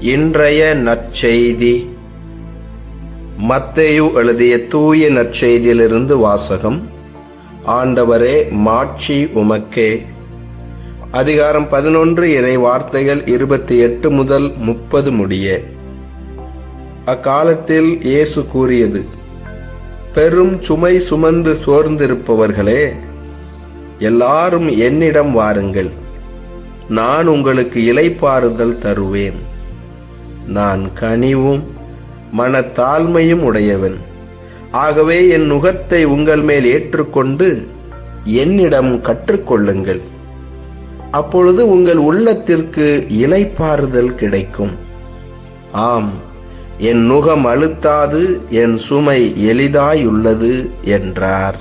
இன்றைய நற்செய்தி. மத்தேயு எழுதிய தூய நற்செய்தியிலிருந்து வாசகம். ஆண்டவரே மாட்சி உமக்கே. அதிகாரம் பதினொன்று இறை வார்த்தைகள் இருபத்தி எட்டு முதல் முப்பது முடிய. அக்காலத்தில் இயேசு கூறியது பெரும் சுமை சுமந்து சோர்ந்திருப்பவர்களே எல்லாரும் என்னிடம் வாருங்கள். நான் உங்களுக்கு இலைப்பாறுதல் தருவேன். நான் கனிவும் மனத்தாழ்மையும் உடையவன். ஆகவே என் நுகத்தை உங்கள் மேல் ஏற்றுக்கொண்டு என்னிடம் கற்றுக்கொள்ளுங்கள். அப்பொழுது உங்கள் உள்ளத்திற்கு இலைப்பாறுதல் கிடைக்கும். ஆம் என் நுகம் அழுத்தாது என் சுமை எளிதாயுள்ளது என்றார்.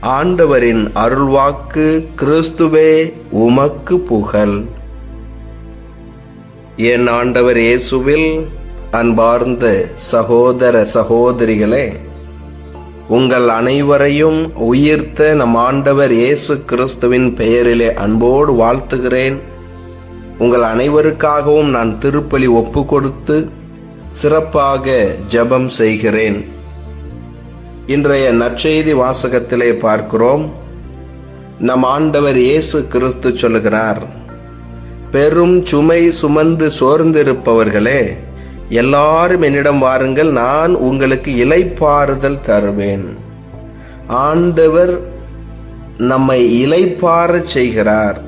ஆண்டவரின் அருள்வாக்கு கிறிஸ்துவே உமக்கு புகழ். என் ஆண்டவர் இயேசுவில் அன்பார்ந்த சகோதர சகோதரிகளே உங்கள் அனைவரையும் உயிர்த்த நம் ஆண்டவர் இயேசு கிறிஸ்துவின் பெயரிலே அன்போடு வாழ்த்துகிறேன். உங்கள் அனைவருக்காகவும் நான் திருப்பலி ஒப்பு கொடுத்து சிறப்பாக ஜெபம் செய்கிறேன். இன்றைய நற்செய்தி வாசகத்திலே பார்க்கிறோம். நம் ஆண்டவர் இயேசு கிறிஸ்து சொல்லுகிறார் பெரும் சுமை சுமந்து சோர்ந்திருப்பவர்களே எல்லாரும் என்னிடம் வாருங்கள் நான் உங்களுக்கு இலைப்பாறுதல் தருவேன். ஆண்டவர் நம்மை இலைப்பாற செய்கிறார்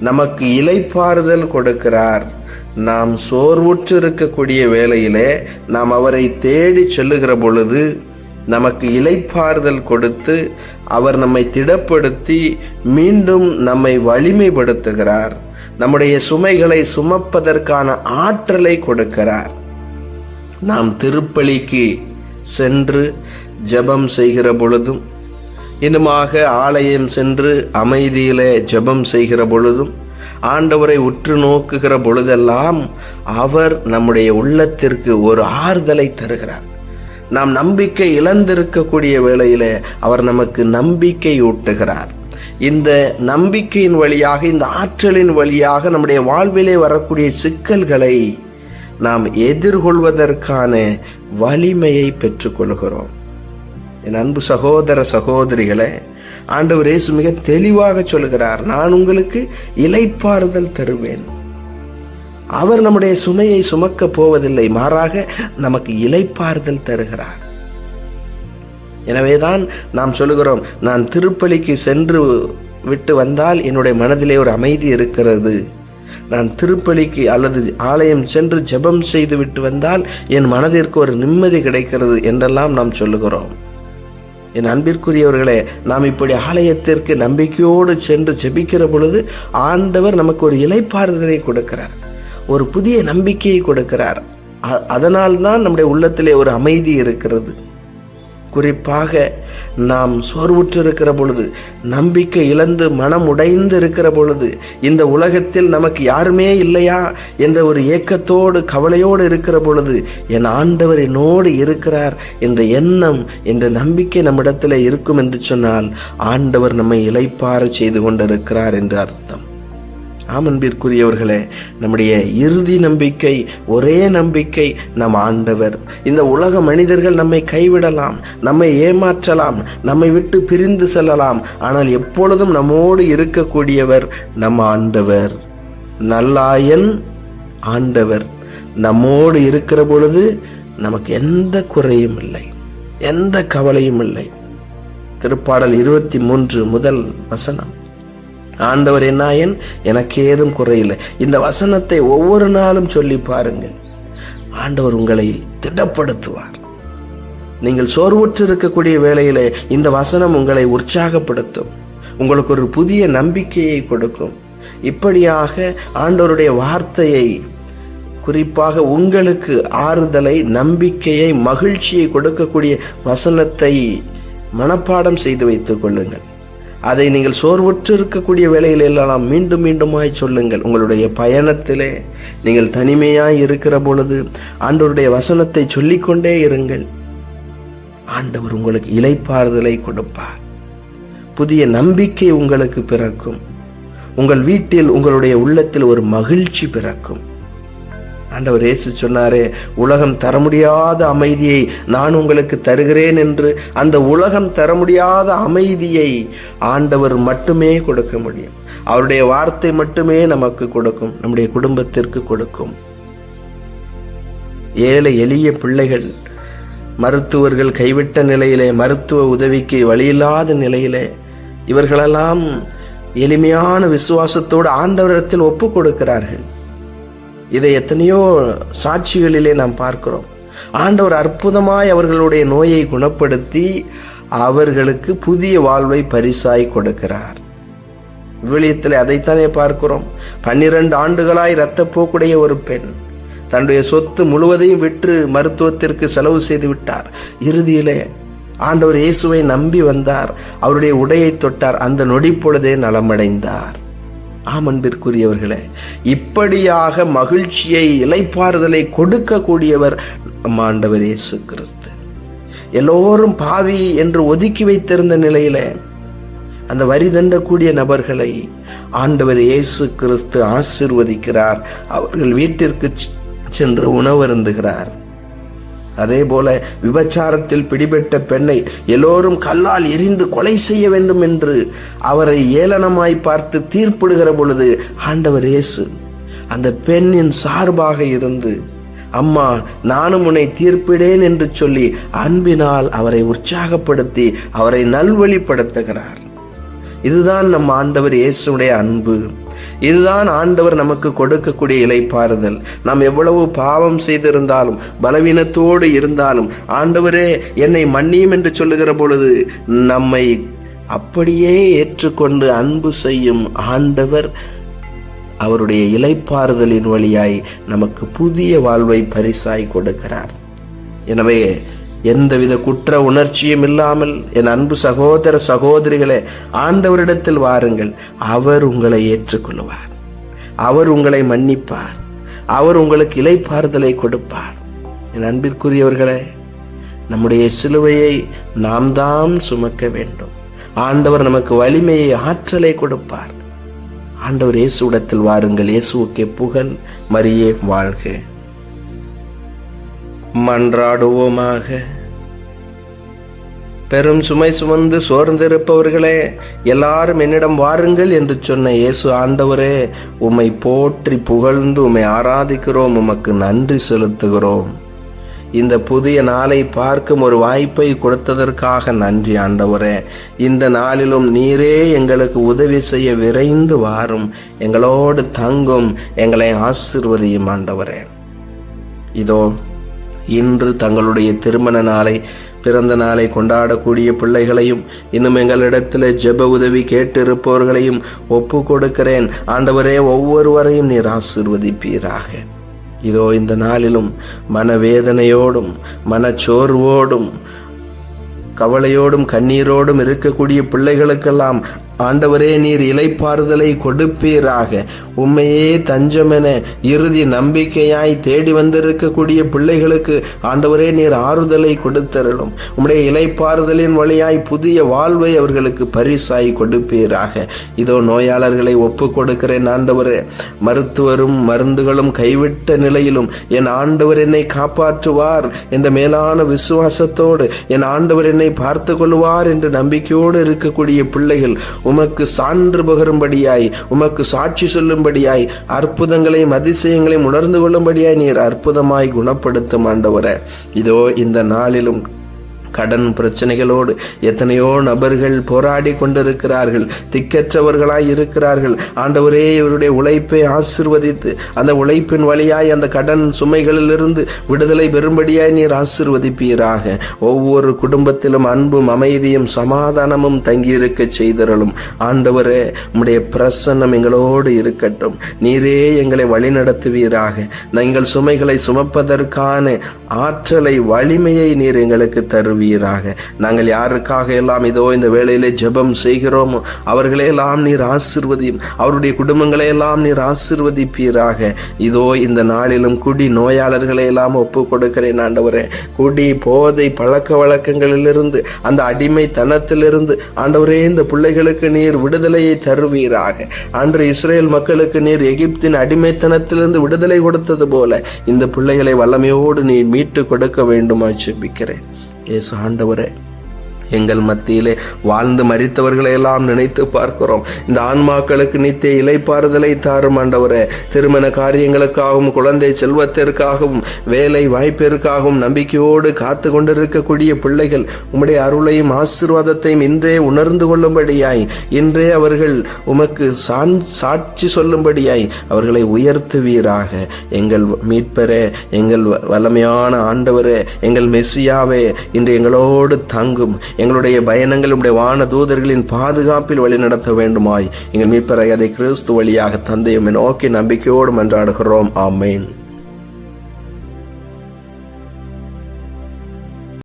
நமக்கு இலைப்பாறுதல் கொடுக்கிறார். நாம் சோர்வுற்று இருக்கக்கூடிய வேளையிலே நாம் அவரை தேடி செல்லுகிற பொழுது நமக்கு இலைப்பாறுதல் கொடுத்து அவர் நம்மை திடப்படுத்தி மீண்டும் நம்மை வலிமைப்படுத்துகிறார். நம்முடைய சுமைகளை சுமப்பதற்கான ஆற்றலை கொடுக்கிறார். நாம் திருப்பலிக்கு சென்று ஜெபம் செய்கிற பொழுதும் இன்னுமாக ஆலயம் சென்று அமைதியிலே ஜெபம் செய்கிற பொழுதும் ஆண்டவரை உற்று நோக்குகிற பொழுதெல்லாம் அவர் நம்முடைய உள்ளத்திற்கு ஒரு ஆறுதலை தருகிறார். நாம் நம்பிக்கை இழந்திருக்கக்கூடிய வேளையிலே அவர் நமக்கு நம்பிக்கை ஊட்டுகிறார். இந்த நம்பிக்கையின் வழியாக இந்த ஆற்றலின் வழியாக நம்முடைய வாழ்விலே வரக்கூடிய சிக்கல்களை நாம் எதிர்கொள்வதற்கான வலிமையை பெற்றுக்கொள்கிறோம். என் அன்பு சகோதர சகோதரிகளை ஆண்டவர் இயேசு மிக தெளிவாக சொல்கிறார் நான் உங்களுக்கு இலைப்பாறுதல் தருவேன். அவர் நம்முடைய சுமையை சுமக்க போவதில்லை மாறாக நமக்கு இலைப்பாறுதல் தருகிறார். எனவேதான் நாம் சொல்லுகிறோம் நான் திருப்பலிக்கு சென்று விட்டு வந்தால் என்னுடைய மனதிலே ஒரு அமைதி இருக்கிறது. நான் திருப்பலிக்கு அல்லது ஆலயம் சென்று ஜெபம் செய்து விட்டு வந்தால் என் மனதிற்கு ஒரு நிம்மதி கிடைக்கிறது என்றெல்லாம் நாம் சொல்லுகிறோம். என் அன்பிற்குரியவர்களே நாம் இப்படி ஆலயத்திற்கு நம்பிக்கையோடு சென்று ஜெபிக்கிற பொழுது ஆண்டவர் நமக்கு ஒரு இலைப்பாறுதலை கொடுக்கிறார். ஒரு புதிய நம்பிக்கையை கொடுக்கிறார். அதனால்தான் நம்முடைய உள்ளத்திலே ஒரு அமைதி இருக்கிறது. குறிப்பாக நாம் சோர்வுற்று இருக்கிற பொழுது நம்பிக்கை இழந்து மனம் உடைந்து இருக்கிற பொழுது இந்த உலகத்தில் நமக்கு யாருமே இல்லையா என்ற ஒரு ஏக்கத்தோடு கவலையோடு இருக்கிற பொழுது என் ஆண்டவர் என்னோடு இருக்கிறார் இந்த எண்ணம் என்ற நம்பிக்கை நம்மிடத்தில் இருக்கும் என்று சொன்னால் ஆண்டவர் நம்மை இலைப்பார செய்து கொண்டிருக்கிறார் என்று அர்த்தம். ஆமன்பிற்குரியவர்களே நம்முடைய இறுதி நம்பிக்கை ஒரே நம்பிக்கை நம் ஆண்டவர். இந்த உலக மனிதர்கள் நம்மை கைவிடலாம் நம்மை ஏமாற்றலாம் நம்மை விட்டு பிரிந்து செல்லலாம். ஆனால் எப்பொழுதும் நம்மோடு இருக்கக்கூடியவர் நம் ஆண்டவர். நல்லாயன் ஆண்டவர். நம்மோடு இருக்கிற பொழுது நமக்கு எந்த குறையும் இல்லை எந்த கவலையும் இல்லை. திருப்பாடல் இருபத்தி மூன்று முதல் வசனம். ஆண்டவர் என்னாயன் எனக்கு ஏதும் குறையில்லை. இந்த வசனத்தை ஒவ்வொரு நாளும் சொல்லி பாருங்கள். ஆண்டவர் உங்களை திடப்படுத்துவார். நீங்கள் சோர்வுற்று இருக்கக்கூடிய வேளையிலே இந்த வசனம் உங்களை உற்சாகப்படுத்தும். உங்களுக்கு ஒரு புதிய நம்பிக்கையை கொடுக்கும். இப்படியாக ஆண்டவருடைய வார்த்தையை குறிப்பாக உங்களுக்கு ஆறுதலை நம்பிக்கையை மகிழ்ச்சியை கொடுக்கக்கூடிய வசனத்தை மனப்பாடம் செய்து வைத்துக் கொள்ளுங்கள். அதை நீங்கள் சோர்வுற்று இருக்கக்கூடிய வேலையில் எல்லாம் மீண்டும் மீண்டுமாய் சொல்லுங்கள். உங்களுடைய பயணத்திலே நீங்கள் தனிமையாய் இருக்கிற பொழுது ஆண்டவருடைய வசனத்தை சொல்லிக்கொண்டே இருங்கள். ஆண்டவர் உங்களுக்கு இலைப்பாறுதலை கொடுப்பார். புதிய நம்பிக்கை உங்களுக்கு பிறக்கும். உங்கள் வீட்டில் உங்களுடைய உள்ளத்தில் ஒரு மகிழ்ச்சி பிறக்கும். ஆண்டவர் இயேசு சொன்னாரே உலகம் தர முடியாத அமைதியை நான் உங்களுக்கு தருகிறேன் என்று. அந்த உலகம் தர முடியாத அமைதியை ஆண்டவர் மட்டுமே கொடுக்க முடியும். அவருடைய வார்த்தை மட்டுமே நமக்கு கொடுக்கும் நம்முடைய குடும்பத்திற்கு கொடுக்கும். ஏழை எளிய பிள்ளைகள் மருத்துவர்கள் கைவிட்ட நிலையிலே மருத்துவ உதவிக்கு வழியில்லாத நிலையிலே இவர்களெல்லாம் எளிமையான விசுவாசத்தோடு ஆண்டவரிடத்தில் ஒப்பு கொடுக்கிறார்கள் இதை எத்தனையோ சாட்சிகளிலே நாம் பார்க்கிறோம். ஆண்டவர் அற்புதமாய் அவர்களுடைய நோயை குணப்படுத்தி அவர்களுக்கு புதிய வாழ்வை பரிசாய் கொடுக்கிறார். விவிலியத்தில் அதைத்தானே பார்க்கிறோம். பன்னிரண்டு ஆண்டுகளாய் இரத்தப்போக்குடைய ஒரு பெண் தன்னுடைய சொத்து முழுவதையும் விற்று மருத்துவத்திற்கு செலவு செய்து விட்டார். இறுதியிலே ஆண்டவர் இயேசுவை நம்பி வந்தார். அவருடைய உடையை தொட்டார். அந்த நொடி பொழுதே நலமடைந்தார். ஆமன்பிற்குரியவர்களே இப்படியாக மகிழ்ச்சியை இலைப்பாறுதலை கொடுக்கக்கூடியவர் நம் ஆண்டவர் இயேசு கிறிஸ்து. எல்லோரும் பாவி என்று ஒதுக்கி வைத்திருந்த நிலையில அந்த வரி தண்டக்கூடிய நபர்களை ஆண்டவர் இயேசு கிறிஸ்து ஆசிர்வதிக்கிறார். அவர்கள் வீட்டிற்கு சென்று உணவருந்துகிறார். அதே போல விபச்சாரத்தில் பிடிபட்ட பெண்ணை எல்லோரும் கல்லால் எரிந்து கொலை செய்ய வேண்டும் என்று அவரை ஏளனமாய் பார்த்து தீர்ப்பிடுகிற பொழுது ஆண்டவர் இயேசு அந்த பெண்ணின் சார்பாக இருந்து அம்மா நானும் உன்னை தீர்ப்பிடேன் என்று சொல்லி அன்பினால் அவரை உற்சாகப்படுத்தி அவரை நல்வழிப்படுத்துகிறார். இதுதான் நம் ஆண்டவர் இயேசுடைய அன்பு. இதுதான் ஆண்டவர் நமக்கு கொடுக்கக்கூடிய இலைப்பாறுதல். நாம் எவ்வளவு பாவம் செய்திருந்தாலும் பலவீனத்தோடு இருந்தாலும் ஆண்டவரே என்னை மன்னியும் என்று சொல்லுகிற பொழுது நம்மை அப்படியே ஏற்றுக்கொண்டு அன்பு செய்யும் ஆண்டவர் அவருடைய இலைப்பாறுதலின் வழியாய் நமக்கு புதிய வாழ்வை பரிசாய் கொடுக்கிறார். எனவே எந்தவித குற்ற உணர்ச்சியும் இல்லாமல் என் அன்பு சகோதர சகோதரிகளே ஆண்டவரிடத்தில் வாருங்கள். அவர் உங்களை ஏற்றுக்கொள்வார். அவர் உங்களை மன்னிப்பார். அவர் உங்களுக்கு இலைப்பாறுதலை கொடுப்பார். என் அன்பிற்குரியவர்களே நம்முடைய சிலுவையை நாம் தான் சுமக்க வேண்டும். ஆண்டவர் நமக்கு வலிமையை ஆற்றலை கொடுப்பார். ஆண்டவர் இயேசுவிடத்தில் வாருங்கள். இயேசுவுக்கே புகழ் மரியே வாழ்க. மன்றாடுவோமாக. பெரும் சுமை சுமந்து சோர்ந்திருப்பவர்களே எல்லாரும் என்னிடம் வாருங்கள் என்று சொன்ன இயேசு ஆண்டவரே உம்மை போற்றி புகழ்ந்து உம்மை ஆராதிக்கிறோம் உமக்கு நன்றி செலுத்துகிறோம். இந்த புதிய நாளை பார்க்கும் ஒரு வாய்ப்பை கொடுத்ததற்காக நன்றி ஆண்டவரே. இந்த நாளிலும் நீரே எங்களுக்கு உதவி செய்ய விரைந்து வாரும். எங்களோடு தங்கும் எங்களை ஆசிர்வதியும் ஆண்டவரே. இதோ இன்று தங்களுடைய திருமண நாளை பிறந்த நாளை கொண்டாடக்கூடிய பிள்ளைகளையும் இன்னும் எங்களிடத்தில் ஜெப உதவி கேட்டிருப்பவர்களையும் ஒப்பு கொடுக்கிறேன் ஆண்டவரே ஒவ்வொருவரையும் நீர் ஆசிர்வதிப்பீராக. இதோ இந்த நாளிலும் மனவேதனையோடும் மனச்சோர்வோடும் கவலையோடும் கண்ணீரோடும் இருக்கக்கூடிய பிள்ளைகளுக்கெல்லாம் ஆண்டவரே நீர் இலைப்பாறுதலை கொடுப்பீராக. உண்மையே தஞ்சமென இறுதி நம்பிக்கையாய் தேடி வந்திருக்கக்கூடிய பிள்ளைகளுக்கு ஆண்டவரே நீர் ஆறுதலை கொடுத்தருளும். உம்முடைய இலைப்பாறுதலின் வழியாய் புதிய வாழ்வை அவர்களுக்கு பரிசாய் கொடுப்பீராக. இதோ நோயாளர்களை ஒப்பு கொடுக்கிறேன் ஆண்டவரே. மருத்துவரும் மருந்துகளும் கைவிட்ட நிலையிலும் என் ஆண்டவர் என்னை காப்பாற்றுவார் இந்த மேலான விசுவாசத்தோடு என் ஆண்டவர் என்னை பார்த்து கொள்வார் என்று நம்பிக்கையோடு இருக்கக்கூடிய பிள்ளைகள் உமக்கு சான்று பகரும்படியாய் உமக்கு சாட்சி சொல்லும்படியாய் அற்புதங்களையும் அதிசயங்களையும் உணர்ந்து கொள்ளும்படியாய் நீர் அற்புதமாய் குணப்படுத்தும் ஆண்டவரே. இதோ இந்த நாளிலும் கடன் பிரச்சனைகளோடு எத்தனையோ நபர்கள் போராடி கொண்டிருக்கிறார்கள் திக்கற்றவர்களாய் இருக்கிறார்கள். ஆண்டவரே இவருடைய உழைப்பை ஆசிர்வதித்து அந்த உழைப்பின் வழியாய் அந்த கடன் சுமைகளிலிருந்து விடுதலை பெறும்படியாய் நீர் ஆசிர்வதிப்பீராக. ஒவ்வொரு குடும்பத்திலும் அன்பும் அமைதியும் சமாதானமும் தங்கியிருக்க செய்தரலும் ஆண்டவரே உம்முடைய பிரசன்னம் எங்களோடு இருக்கட்டும். நீரே எங்களை வழிநடத்துவீராக. எங்கள் சுமைகளை சுமப்பதற்கான ஆற்றலை வலிமையை நீர் எங்களுக்கு தருவீராக. நாங்கள் யாருக்காக எல்லாம் இதோ இந்த வேளையிலே ஜெபம் செய்கிறோமோ அவர்களையெல்லாம் நீர் ஆசிர்வதியும். அவருடைய குடும்பங்களை எல்லாம் நீர் ஆசிர்வதிப்பீராக. இதோ இந்த நாளிலும் குடி நோயாளர்களை எல்லாம் ஒப்பு கொடுக்கிறேன் ஆண்டவரே. குடி போதை பழக்க வழக்கங்களிலிருந்து அந்த அடிமைத்தனத்திலிருந்து ஆண்டவரே இந்த பிள்ளைகளுக்கு நீர் விடுதலையை தருவீராக. அன்று இஸ்ரேல் மக்களுக்கு நீர் எகிப்தின் அடிமைத்தனத்திலிருந்து விடுதலை கொடுத்தது போல இந்த பிள்ளைகளை வல்லமையோடு நீ மீட்டு கொடுக்க வேண்டுமாய் செபிக்கிறேன். ஏசு ஆண்டவரே எங்கள் மத்தியிலே வாழ்ந்து மறித்தவர்களை எல்லாம் நினைத்து பார்க்கிறோம். இந்த ஆன்மாக்களுக்கு நித்திய இலைப்பாறுதலை தாரும் ஆண்டவரே. திருமண காரியங்களுக்காகவும் குழந்தை செல்வத்திற்காகவும் வேலை வாய்ப்பிற்காகவும் நம்பிக்கையோடு காத்து கொண்டிருக்கக்கூடிய பிள்ளைகள் உம்முடைய அருளையும் ஆசீர்வாதத்தையும் இன்றே உணர்ந்து கொள்ளும்படியாய் இன்றே அவர்கள் உமக்கு சான் சாட்சி சொல்லும்படியாய் அவர்களை உயர்த்துவீராக. எங்கள் மீட்பரே எங்கள் வ- வல்லமையான ஆண்டவரே எங்கள் மெஸ்ஸியாவே இன்று எங்களோடு தங்கும் எங்களுடைய பயணங்கள் உடைய வான தூதர்களின் பாதுகாப்பில் வழிநடத்த வேண்டுமாய். எங்கள் மீட்பரை அதை கிறிஸ்து வழியாக தந்தையுமே நோக்கி நம்பிக்கையோடு மன்றாடுகிறோம் ஆமேன்.